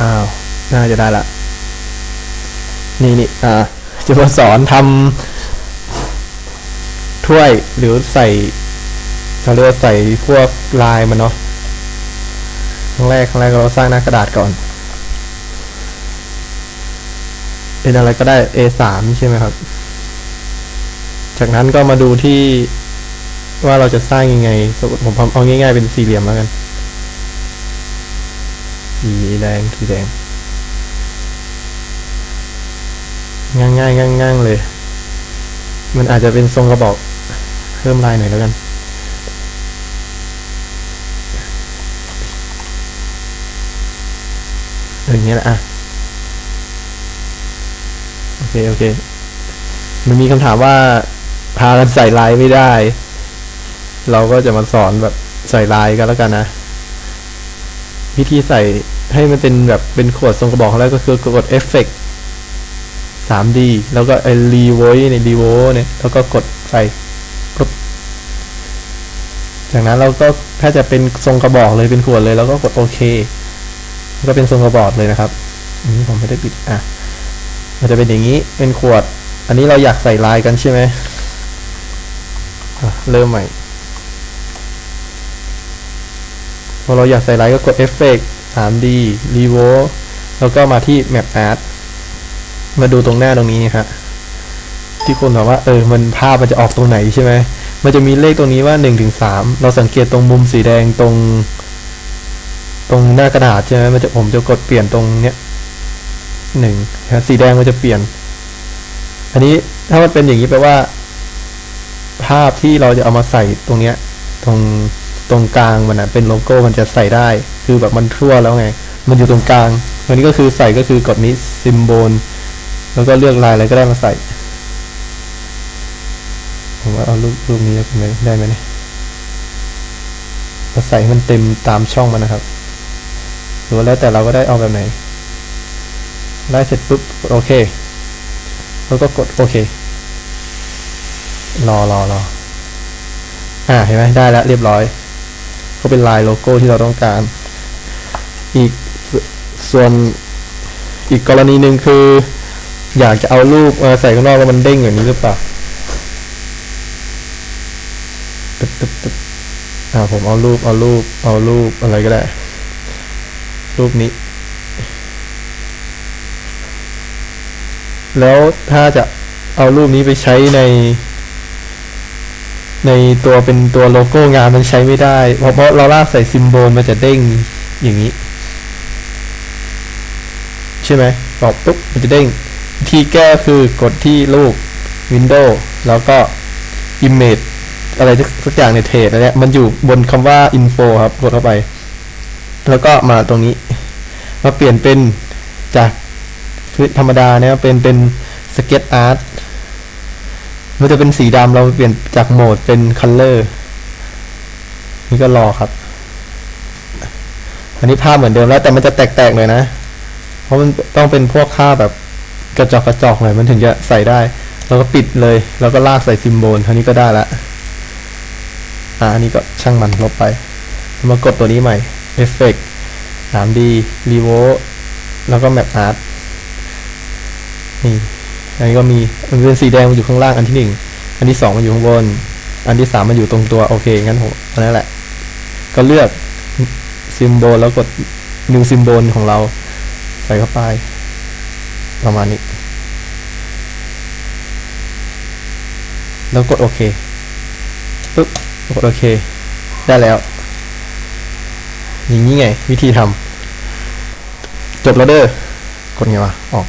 อ้าวน่าจะได้ละนี่นี่อ่าจะมาสอนทำถ้วยหรือใส่เราเรียกว่าใส่พวกลายมันเนาะครั้งแรกครั้งแรกเราสร้างหน้ากระดาษก่อน เป็นอะไรก็ได้ A3 ใช่ไหมครับ จากนั้นก็มาดูที่ว่าเราจะสร้างยังไง สมมติผมเอาง่ายๆเป็นสี่เหลี่ยมแล้วกัน สีแดงสีแดงง่ายง่ายง่ายง่ายเลย มันอาจจะเป็นทรงกระบอกเพิ่มลายหน่อยแล้วกัน อย่างเงี้ยแหละอะ โอเค โอเค มันมีคำถามว่า พากันใส่ลายไม่ได้ เราก็จะมาสอนแบบใส่ลายกันแล้วกันนะ วิธีใส่ ให้มันเป็นแบบเป็นขวดทรงกระบอกแล้วก็คือกดเอฟเฟกต์ 3D แล้วก็ไอรีโวในรีโวเนี่ยแล้วก็กดใส่ปุ๊บจากนั้นเราก็ถ้าจะเป็นทรงกระบอกเลยเป็นขวดเลยแล้วก็กดโอเคก็เป็นทรงกระบอกเลยนะครับอันนี้ผมไม่ได้ปิดอะมันจะเป็นอย่างนี้เป็นขวด อันนี้เราอยากใส่ลายกันใช่ไหมเริ่มใหม่พอเราอยากใส่ลายก็กดเอฟเฟกต์ 3D Revo แล้วก็มาที่ Map Art มาดูตรงหน้าตรงนี้ฮะที่คนบอกว่าเออมันภาพมันจะออกตรงไหนใช่ไหมมันจะมีเลขตรงนี้ว่า1นถึงสเราสังเกตตรงมุมสีแดงตรง ตรงหน้ากระดาษใช่ไหมมันจะผมจะกดเปลี่ยนตรงเนี้ยหนึ่งสีแดงมันจะเปลี่ยน อันนี้ถ้ามันเป็นอย่างนี้แปลว่า ภาพที่เราจะเอามาใส่ตรงเนี้ย ตรง ตรงกลางมันอะเป็นโลโก้มันจะใส่ได้ คือแบบมันทั่วแล้วไง มันอยู่ตรงกลางอันนี้ก็คือใส่ก็คือกดนี้ซิมโบลแล้วก็เลือกลายอะไรก็ได้มาใส่ ผมว่าเอารูปรูปนี้ได้ไหมได้ไหมเนี่ยเราใส่มันเต็มตามช่องมันนะครับ หรือว่าแล้วแต่เราก็ได้เอาแบบไหน ได้เสร็จปุ๊บกดโอเค แล้วก็กดโอเค รอรอรออ่าเห็นไหมได้แล้วเรียบร้อย ก็เป็นลายโลโก้ที่เราต้องการ อีกส่วนอีกกรณีหนึ่งคือ อยากจะเอารูปมาใส่ข้างนอกแล้วมันเด้งอย่างนี้หรือเปล่าตึ๊บตึ๊บตึ๊บอ่าผมเอารูปเอารูปเอารูปอะไรก็ได้ รูปนี้ แล้วถ้าจะเอารูปนี้ไปใช้ใน ในตัวเป็นตัวโลโก้งานมันใช้ไม่ได้เพราะเพราะเราลากใส่ซิมโบลมันจะเด้งอย่างนี้ ใช่ไหมตอบปุ๊บมันจะเด้งที่แก้คือกดที่รูป Windows แล้วก็ Image อะไรสักอย่างในเทรดอะไรเนี้ยมันอยู่บนคำว่า Info ครับ กดเข้าไป แล้วก็มาตรงนี้ มาเปลี่ยนเป็นจากธรรมดาเนี่ยเป็นเป็น Sketch Art มันจะเป็นสีดำเราเปลี่ยนจากโหมดเป็น Color นี่ก็รอครับ อันนี้ภาพเหมือนเดิมแล้วแต่มันจะแตกๆหน่อยนะ เพราะมันต้องเป็นพวกค่าแบบกระจอกกระจอกหน่อยมันถึงจะใส่ได้แล้วก็ปิดเลย แล้วก็ลากใส่ซิมโบลเท่านี้ก็ได้ละ อ่าอันนี้ก็ช่างมันลบไป มากดตัวนี้ใหม่ Effect 3D Revo แล้วก็ Map Art นี่ อันนี้ก็มีมันเป็นสีแดงมันอยู่ข้างล่างอันที่หนึ่งอันที่สองมันอยู่ข้างบน อันที่สามมันอยู่ตรงตัวโอเคงั้นผมอันนั้นแหละ ก็เลือกซิมโบลแล้วกด new ซิมโบลของเรา ใส่เข้าไป ประมาณนี้ แล้วกดโอเคปึ๊บกดโอเค ได้แล้ว อย่างนี้ไง วิธีทำจบแล้วเด้อกดไงวะออก